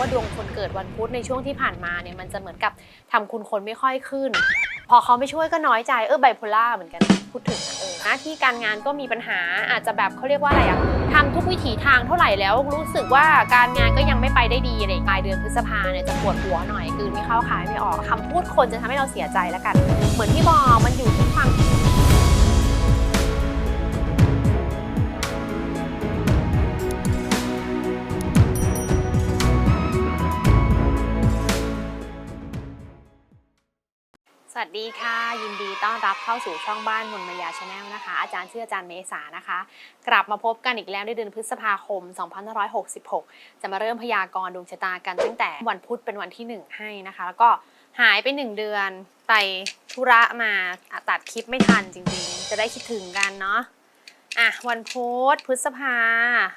ว่าดวงคนเกิดวันพุธในช่วงที่ผ่านมาเนี่ยมันจะเหมือนกับทำคุณคนไม่ค่อยขึ้น พอเขาไม่ช่วยก็น้อยใจเออไบโพล่าเหมือนกันพูดถึงเออหน้าที่การงานก็มีปัญหาอาจจะแบบเขาเรียกว่าอะไรอะทำทุกวิถีทางเท่าไหร่แล้วรู้สึกว่าการงานก็ยังไม่ไปได้ดีอะไรปลายเดือนพฤษภาเนี่ยจะปวดหัวหน่อยคือไม่เข้าขายไม่ออกคำพูดคนจะทำให้เราเสียใจแล้วกัน เหมือนที่บอกมันอยู่ ดีค่ะ ยินดีต้อนรับเข้าสู่ช่องบ้านมนมายาชาแนลนะคะ อาจารย์ชื่ออาจารย์เมษานะคะ กลับมาพบกันอีกแล้วในเดือนพฤษภาคม 2566 จะมาเริ่มพยากรณ์ดวงชะตากันตั้งแต่วันพุธเป็นวันที่ 1 ให้นะคะ แล้วก็หายไป 1 เดือนไปธุระมาตัดคลิปไม่ทันจริงๆ จะได้คิดถึงกันเนาะอะวันพุธพฤษภา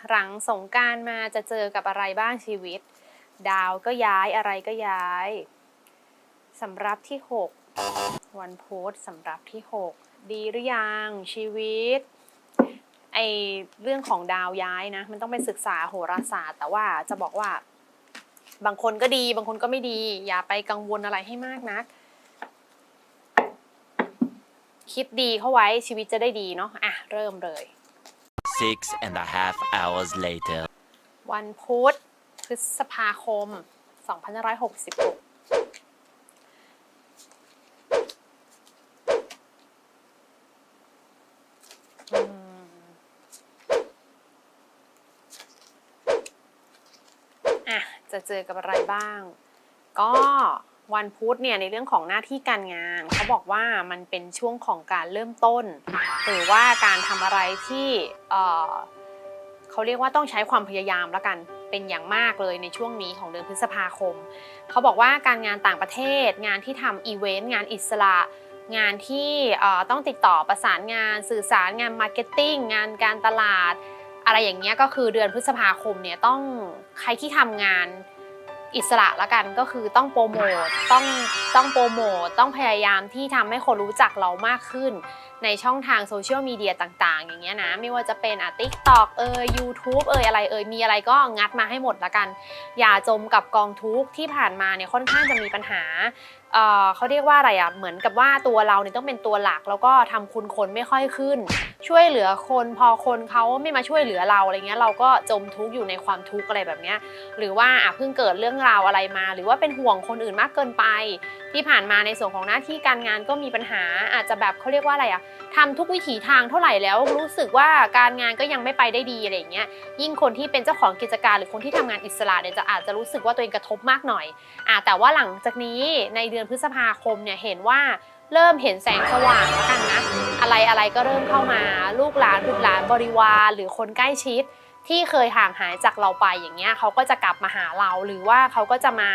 หลังสงการมาจะเจอกับอะไรบ้างชีวิต ดาวก็ย้ายอะไรก็ย้ายสำหรับที่ 6 วันพุธสำหรับที่ 6 ดีหรือยังชีวิตไอเรื่องของดาวย้ายนะ มันต้องไปศึกษาโหราศาสตร์ แต่ว่าจะบอกว่า บางคนก็ดี บางคนก็ไม่ดี อย่าไปกังวลอะไรให้มากนัก คิดดีเข้าไว้ชีวิตจะได้ดีเนาะอะ เริ่มเลย Six and a half hours later. วันพุธพฤษภาคม 2566 อืมอะ จะเจอกับอะไรบ้าง ก็วันพุธเนี่ยในเรื่องของหน้าที่การงานเขาบอกว่ามันเป็นช่วงของการเริ่มต้น หรือว่าการทำอะไรที่เออเขาเรียกว่าต้องใช้ความพยายามแล้วกันเป็นอย่างมากเลยในช่วงนี้ของเดือนพฤษภาคม เขาบอกว่าการงานต่างประเทศ งานที่ทำอีเวนต์งานอิสระ งานที่ต้องติดต่อประสานงาน สื่อสารงานมาร์เก็ตติ้งงานการตลาด อะไรอย่างเงี้ยก็คือเดือนพฤษภาคมเนี่ยต้องใครที่ทำงานอิสระละกันก็คือต้องโปรโมทต้องต้องโปรโมทต้องพยายามที่ทำให้คนรู้จักเรามากขึ้น ในช่องทางโซเชียลมีเดียต่างๆ อย่างเงี้ยนะ ไม่ว่าจะเป็นอะ TikTok เอ่ย YouTube เอ่ยอะไรเอ่ยมีอะไรก็งัดมาให้หมดละกัน อย่าจมกับกองทุกที่ผ่านมาเนี่ยค่อนข้างจะมีปัญหาเออเขาเรียกว่าอะไรอะ เหมือนกับว่าตัวเราเนี่ยต้องเป็นตัวหลัก แล้วก็ทำคุณคนไม่ค่อยขึ้น ช่วยเหลือคนพอคนเขาไม่มาช่วยเหลือเราอะไรเงี้ยเราก็จมทุกข์อยู่ในความทุกข์อะไรแบบเนี้ยหรือว่าอะเพิ่งเกิดเรื่องราวอะไรมา หรือว่าเป็นห่วงคนอื่นมากเกินไป ที่ผ่านมาในส่วนของหน้าที่การงานก็มีปัญหาอาจจะแบบเขาเรียกว่าอะไรอะทำทุกวิถีทางเท่าไหร่แล้วรู้สึกว่าการงานก็ยังไม่ไปได้ดีอะไรอย่างเงี้ยยิ่งคนที่เป็นเจ้าของกิจการหรือคนที่ทำงานอิสระเนี่ยจะอาจจะรู้สึกว่าตัวเองกระทบมากหน่อยอ่าแต่ว่าหลังจากนี้ในเดือนพฤษภาคมเนี่ยเห็นว่าเริ่มเห็นแสงสว่างแล้วกันนะ อะไรอะไรก็เริ่มเข้ามา ลูกหลานบุตรหลานบริวารหรือคนใกล้ชิดที่เคยห่างหายจากเราไปอย่างเงี้ยเขาก็จะกลับมาหาเราหรือว่าเขาก็จะมา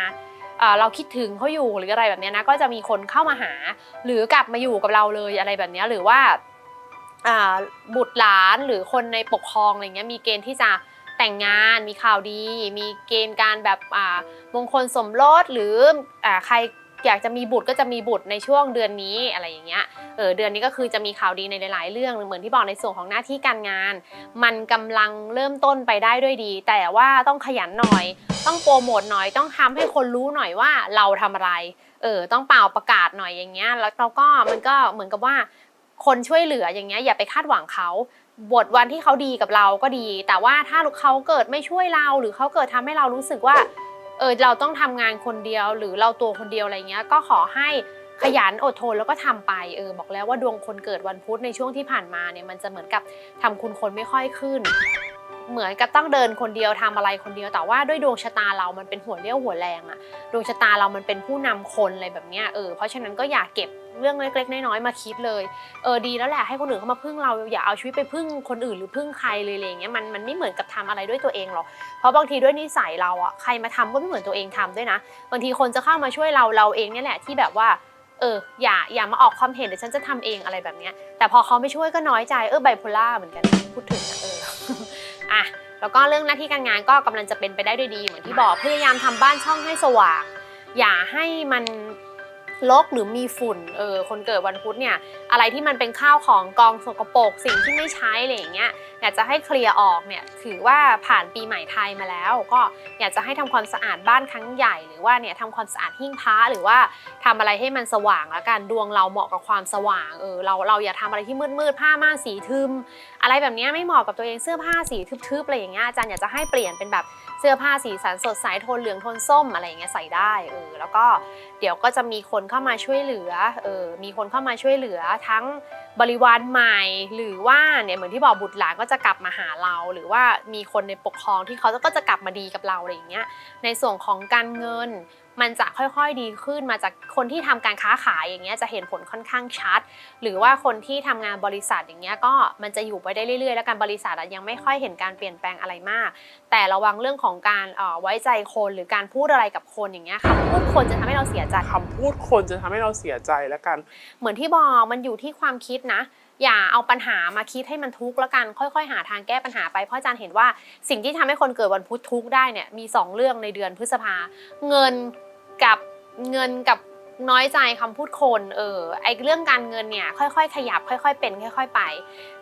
เราคิดถึงเขาอยู่หรืออะไรแบบนี้นะก็จะมีคนเข้ามาหา หรือกลับมาอยู่กับเราเลยอะไรแบบนี้หรือว่าบุตรหลานหรือคนในปกครองอะไรเงี้ยมีเกณฑ์ที่จะแต่งงานมีข่าวดี มีเกณฑ์การแบบมงคลสมรสหรืออใคร อยากจะมีบุตรก็จะมีบุตรในช่วงเดือนนี้อะไรอย่างเงี้ยเออเดือนนี้ก็คือจะมีข่าวดีในหลาย ๆ เรื่องเหมือนที่บอกในส่วนของหน้าที่การงาน มันกำลังเริ่มต้นไปได้ด้วยดี แต่ว่าต้องขยันหน่อย ต้องโปรโมทหน่อย ต้องทำให้คนรู้หน่อยว่าเราทำอะไรเออต้องเป่าประกาศหน่อยอย่างเงี้ยแล้วเราก็มันก็เหมือนกับว่า คนช่วยเหลืออย่างเงี้ยอย่าไปคาดหวังเขาบทวันที่เขาดีกับเราก็ดี แต่ว่าถ้าเขาเกิดไม่ช่วยเรา หรือเขาเกิดทำให้เรารู้สึกว่า เออเราต้องทำงานคนเดียว หรือเราตัวคนเดียวอะไรเงี้ย ก็ขอให้ขยันอดทนแล้วก็ทำไปเออบอกแล้วว่าดวงคนเกิดวันพุธในช่วงที่ผ่านมาเนี่ยมันจะเหมือนกับทำคุณคนไม่ค่อยขึ้น เหมือนกับต้องเดินคนเดียวทำอะไรคนเดียวแต่ว่าด้วยดวงชะตาเรามันเป็นหัวเรี่ยวหัวแรงอะดวงชะตาเรามันเป็นผู้นำคนอะไรแบบเนี้ยเออเพราะฉะนั้นก็อย่าเก็บเรื่องเล็กๆน้อยๆมาคิดเลย เออดีแล้วแหละให้คนอื่นเขามาพึ่งเราอย่าเอาชีวิตไปพึ่งคนอื่นหรือพึ่งใครเลยอะไรเงี้ยมันมันไม่เหมือนกับทำอะไรด้วยตัวเองหรอกเพราะบางทีด้วยนิสัยเราอะใครมาทำก็ไม่เหมือนตัวเองทำด้วยนะบางทีคนจะเข้ามาช่วยเราเราเองเนี่ยแหละที่แบบว่าเอออย่าอย่ามาออกความเห็นเดี๋ยวฉันจะทำเองอะไรแบบเนี้ยแต่พอเขาไม่ช่วยก็น้อยใจเออไบโพล่าเหมือนกันพูดถึงอะเออ แล้วก็เรื่องหน้าที่การงานก็กำลังจะเป็นไปได้ด้วยดีเหมือนที่บอกพยายามทำบ้านช่องให้สว่างอย่าให้มัน ลกหรือมีฝุ่นเออคนเกิดวันพุธเนี่ยอะไรที่มันเป็นข้าวของกองสกปรกสิ่งที่ไม่ใช้อะไรอย่างเงี้ยอยากจะให้เคลียร์ออกเนี่ยถือว่าผ่านปีใหม่ไทยมาแล้ว ก็อยากจะให้ทำความสะอาดบ้านครั้งใหญ่หรือว่าเนี่ยทำความสะอาดหิ้งพระหรือว่าทำอะไรให้มันสว่างและกันดวงเราเหมาะกับความสว่างเออเราเราอย่าทำอะไรที่มืดมืดผ้าม่านสีทึมอะไรแบบนี้ไม่เหมาะกับตัวเองเสื้อผ้าสีทึบๆอะไรอย่างเงี้ยอาจารย์อยากจะให้เปลี่ยนเป็นแบบ เสื้อผ้าสีสันสดใสโทนเหลืองโทนส้มอะไรอย่างเงี้ยใส่ได้เออแล้วก็เดี๋ยวก็จะมีคนเข้ามาช่วยเหลือเออมีคนเข้ามาช่วยเหลือทั้งบริวารใหม่หรือว่าเนี่ยเหมือนที่บอกบุตรหลานก็จะกลับมาหาเรา หรือว่ามีคนในปกครองที่เขาก็จะกลับมาดีกับเราอะไรอย่างเงี้ยในส่วนของการเงิน มันจะค่อยๆดีขึ้นมาจากคนที่ทำการค้าขายอย่างเงี้ยจะเห็นผลค่อนข้างชัด หรือว่าคนที่ทำงานบริษัทอย่างเงี้ยก็มันจะอยู่ไปได้เรื่อยๆ แล้วการบริษัทอะยังไม่ค่อยเห็นการเปลี่ยนแปลงอะไรมาก แต่ระวังเรื่องของการเอ่อไว้ใจคนหรือการพูดอะไรกับคนอย่างเงี้ยคำพูดคนจะทำให้เราเสียใจคำพูดคนจะทำให้เราเสียใจแล้วกัน เหมือนที่บอกมันอยู่ที่ความคิดนะอย่าเอาปัญหามาคิดให้มันทุกข์แล้วกันค่อยๆ หาทางแก้ปัญหาไปเพราะอาจารย์เห็นว่าสิ่งที่ทำให้คนเกิดวันพุธทุกข์ได้เนี่ยมีสองเรื่องในเดือนพฤษภาเงิน กับเงินกับ น้อยใจคำพูดคนเออไอเรื่องการเงินเนี่ยค่อยๆ ขยับค่อย ๆ เป็นค่อย ๆ ไป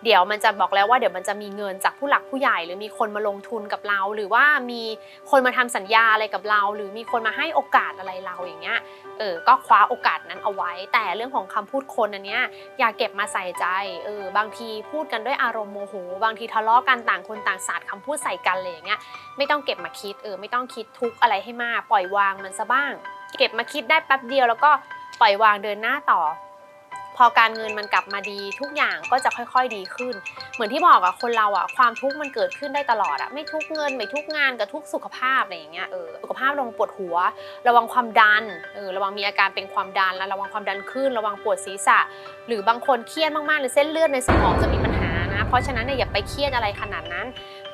เดี๋ยวมันจะบอกแล้วว่าเดี๋ยวมันจะมีเงินจากผู้หลักผู้ใหญ่ หรือมีคนมาลงทุนกับเรา หรือว่ามีคนมาทำสัญญาอะไรกับเรา หรือมีคนมาให้โอกาสอะไรเราอย่างเงี้ยเออก็คว้าโอกาสนั้นเอาไว้ แต่เรื่องของคำพูดคนอันเนี้ยอย่าเก็บมาใส่ใจเออบางทีพูดกันด้วยอารมณ์โมโหบางทีทะเลาะกันต่างคนต่างสาดคำพูดใส่กันเลยอย่างเงี้ยไม่ต้องเก็บมาคิดเออไม่ต้องคิดทุกอะไรให้มากปล่อยวางมันซะบ้างเก็บมาคิดได้แป๊บเดียวแล้วก็ปล่อยวางเดินหน้าต่อ พอการเงินมันกลับมาดีทุกอย่างก็จะค่อยๆดีขึ้น เหมือนที่บอกอะคนเราอะความทุกข์มันเกิดขึ้นได้ตลอดอะไม่ทุกเงินไม่ทุกงานกับทุกสุขภาพอะไรอย่างเงี้ยเออสุขภาพระวังปวดหัว ระวังความดันเออระวังมีอาการเป็นความดันแล้วระวังความดันขึ้น ระวังปวดศีรษะ หรือบางคนเครียดมากๆหรือเส้นเลือดในสมองจะมีปัญหานะ เพราะฉะนั้นเนี่ยอย่าไปเครียดอะไรขนาดนั้น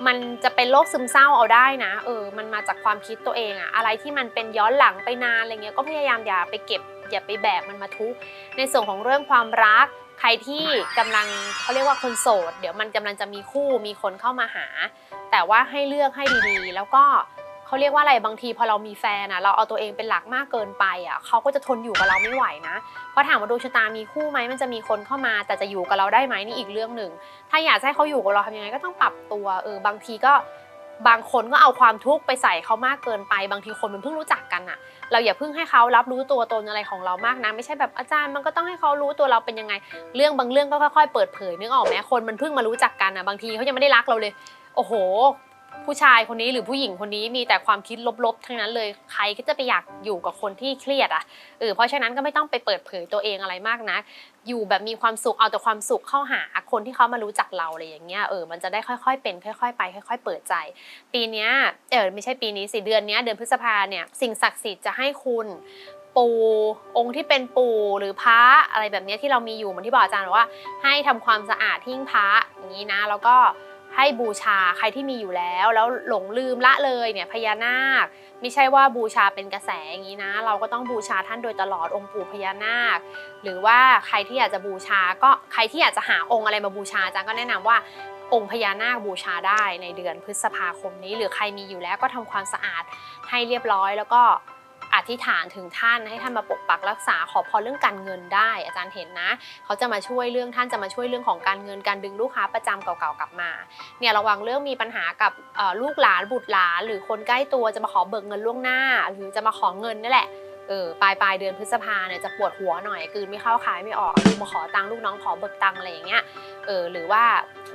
มันจะเป็นโรคซึมเศร้าเอาได้นะเออมันมาจากความคิดตัวเองอะอะไรที่มันเป็นย้อนหลังไปนานอะไรเงี้ยก็พยายามอย่าไปเก็บอย่าไปแบกมันมาทุกในส่วนของเรื่องความรักใครที่กำลังเขาเรียกว่าคนโสด เดี๋ยวมันกำลังจะมีคู่มีคนเข้ามาหา แต่ว่าให้เลือกให้ดีๆ แล้วก็ เขาเรียกว่าอะไรบางทีพอเรามีแฟนอะเราเอาตัวเองเป็นหลักมากเกินไปอะเขาก็จะทนอยู่กับเราไม่ไหวนะเพราะถามว่าดวงชะตามีคู่ไหมมันจะมีคนเข้ามา แต่จะอยู่กับเราได้ไหมนี่อีกเรื่องหนึ่งถ้าอยากให้เขาอยู่กับเราทำยังไงก็ต้องปรับตัวเออบางทีก็บางคนก็เอาความทุกข์ไปใส่เขามากเกินไป บางทีคนมันเพิ่งรู้จักกันอะเราอย่าเพิ่งให้เขารับรู้ตัวตนอะไรของเรามากนะ ไม่ใช่แบบอาจารย์มันก็ต้องให้เขารู้ตัวเราเป็นยังไง เรื่องบางเรื่องก็ค่อยๆ เปิดเผยนึกออกไหมคนมันเพิ่งมารู้จักกันอะบางทีเขายังไม่ได้รักเราเลย โอ้โห ผู้ชายคนนี้หรือผู้หญิงคนนี้มีแต่ความคิดลบๆ ทั้งนั้นเลยใครก็จะไปอยากอยู่กับคนที่เครียดอะเออเพราะฉะนั้นก็ไม่ต้องไปเปิดเผยตัวเองอะไรมากนะอยู่แบบมีความสุขเอาแต่ความสุขเข้าหาคนที่เขามารู้จักเราอะไรอย่างเงี้ยเออมันจะได้ค่อยๆ เป็นค่อยๆ ไป ค่อย ๆ เปิดใจ ปีนี้เออไม่ใช่ปีนี้สิเดือนนี้เดือนพฤษภาเนี่ยสิ่งศักดิ์สิทธิ์จะให้คุณปู่องค์ที่เป็นปู่หรือพระอะไรแบบนี้ที่เรามีอยู่เหมือนที่บอกอาจารย์ว่า ให้ทำความสะอาดหิ้งพระอย่างนี้นะ แล้วก็ ให้บูชาใครที่มีอยู่แล้ว แล้วหลงลืมละเลยเนี่ยพญานาค ไม่ใช่ว่าบูชาเป็นกระแสอย่างนี้นะ เราก็ต้องบูชาท่านโดยตลอดองค์ปู่พญานาค หรือว่าใครที่อยากจะบูชาก็ใครที่อยากจะหาองค์อะไรมาบูชาอาจารย์ก็แนะนำว่าองค์พญานาคบูชาได้ในเดือนพฤษภาคมนี้ หรือใครมีอยู่แล้วก็ทำความสะอาดให้เรียบร้อยแล้วก็ ธิษฐานถึงท่านให้ท่านมาปกปักรักษาขอพรเรื่องการเงินได้ อาจารย์เห็นนะ เขาจะมาช่วยเรื่องท่านจะมาช่วยเรื่องของการเงินการดึงลูกค้าประจำเก่าๆกลับมาเนี่ยระวังเรื่องมีปัญหากับลูกหลานบุตรหลาน หรือคนใกล้ตัวจะมาขอเบิกเงินล่วงหน้า หรือจะมาขอเงินนี่แหละ ออปลายปลายเดือนพฤษภาเนี่ยจะปวดหัวหน่อยกืนไม่เข้าขายไม่ออกลูกมาขอตังค์ลูกน้องขอเบิกตังค์อะไรอย่างเงี้ยเออหรือว่า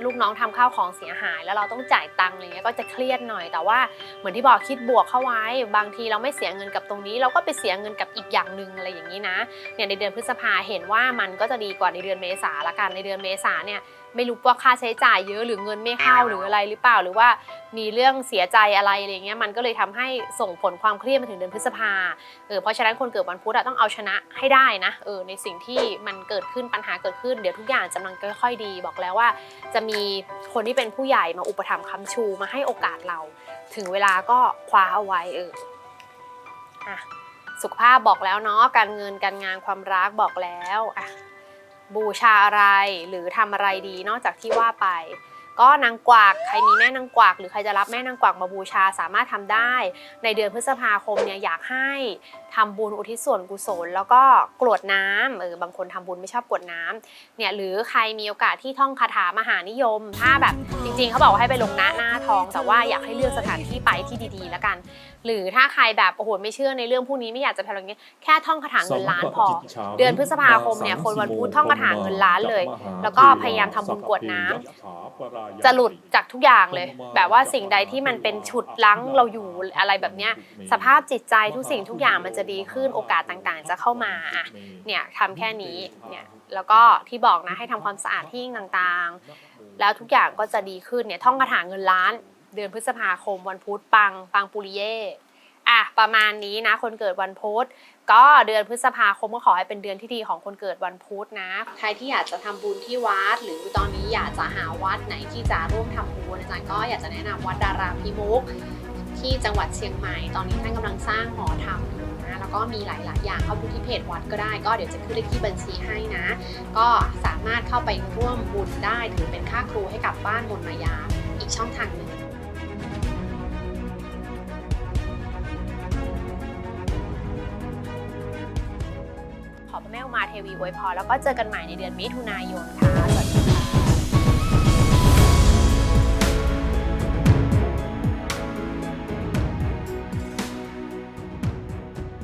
ลูกน้องทำข้าวของเสียหาย แล้วเราต้องจ่ายตังค์อะไรเงี้ยก็จะเครียดหน่อย แต่ว่าเหมือนที่บอกคิดบวกเข้าไว้ บางทีเราไม่เสียเงินกับตรงนี้ เราก็ไปเสียเงินกับอีกอย่างหนึ่งอะไรอย่างนี้นะเนี่ยในเดือนพฤษภาเห็นว่ามันก็จะดีกว่าในเดือนเมษาละกันในเดือนเมษาเนี่ย ไม่รู้ว่าค่าใช้จ่ายเยอะหรือเงินไม่เข้าหรืออะไรหรือเปล่า หรือว่ามีเรื่องเสียใจอะไรอะไรเงี้ยมันก็เลยทำให้ส่งผลความเครียดมาถึงเดือนพฤษภาเออเพราะฉะนั้นคนเกิดวันพุธอะต้องเอาชนะให้ได้นะเออในสิ่งที่มันเกิดขึ้นปัญหาเกิดขึ้นเดี๋ยวทุกอย่างจะมันค่อยๆดี บอกแล้วว่า จะมีคนที่เป็นผู้ใหญ่มาอุปถัมภ์ค้ำชูมาให้โอกาสเรา ถึงเวลาก็คว้าเอาไว้เอออะสุขภาพบอกแล้วเนาะการเงินการงานความรักบอกแล้วอะ บูชาอะไรหรือทำอะไรดีนอกจากที่ว่าไป ก็นางกวักใครมีแม่นางกวักหรือใครจะรับแม่นางกวักมาบูชาสามารถทำได้ ในเดือนพฤษภาคมเนี่ยอยากให้ททำบุญอุทิศส่วนกุศล แล้วก็กรวดน้ำเออบางคนทำบุญไม่ชอบกรวดน้ำเนี่ยหรือใครมีโอกาสที่ท่องคาถามหานิยม ถ้าแบบจริงๆ เขาบอกว่าให้ไปลงหน้าหน้าทอง แต่ว่าอยากให้เลือกสถานที่ไปที่ดีๆแล้วกัน หรือถ้าใครแบบโอ้โหไม่เชื่อในเรื่องพวกนี้ไม่อยากจะทำอะไรเงี้ยแค่ท่องคาถาเงินล้านพอ เดือนพฤษภาคมเนี่ยคนวันพุธท่องคาถาเงินล้านเลย แล้วก็พยายามทำบุญกรวดน้ำจะหลุดจากทุกอย่างเลย แบบว่าสิ่งใดที่มันเป็นฉุดลั้งเราอยู่อะไรแบบเนี้ยสภาพจิตใจทุกสิ่งทุกอย่างมันจะดีขึ้นโอกาสต่างๆ จะเข้ามาอะเนี่ยทำแค่นี้เนี่ยแล้วก็ที่บอกนะให้ทำความสะอาดที่ต่างๆ แล้วทุกอย่างก็จะดีขึ้นเนี่ยท่องคาถาเงินล้าน เดือนพฤษภาคม วันพุธปังปังปุริเย่อะประมาณนี้นะ คนเกิดวันพุธก็เดือนพฤษภาคมก็ขอให้เป็นเดือนที่ดีของคนเกิดวันพุธนะ ใครที่อยากจะทำบุญที่วัด หรือตอนนี้อยากจะหาวัดไหนที่จะร่วมทำบุญอาจารย์ก็อยากจะแนะนำวัดดาราพิมุกที่จังหวัดเชียงใหม่ ตอนนี้ท่านกำลังสร้างหอธรรมอยู่นะ แล้วก็มีหลายๆ อย่างเข้าดูที่เพจวัดก็ได้ ก็เดี๋ยวจะขึ้นเลขที่บัญชีให้นะ ก็สามารถเข้าไปร่วมบุญได้ถือเป็นค่าครูให้กับบ้านมนมายาอีกช่องทางหนึ่งขอพระแม่อุมาเทวีอวยพรแล้วก็เจอกันใหม่ในเดือนมิถุนายนค่ะสวัสดี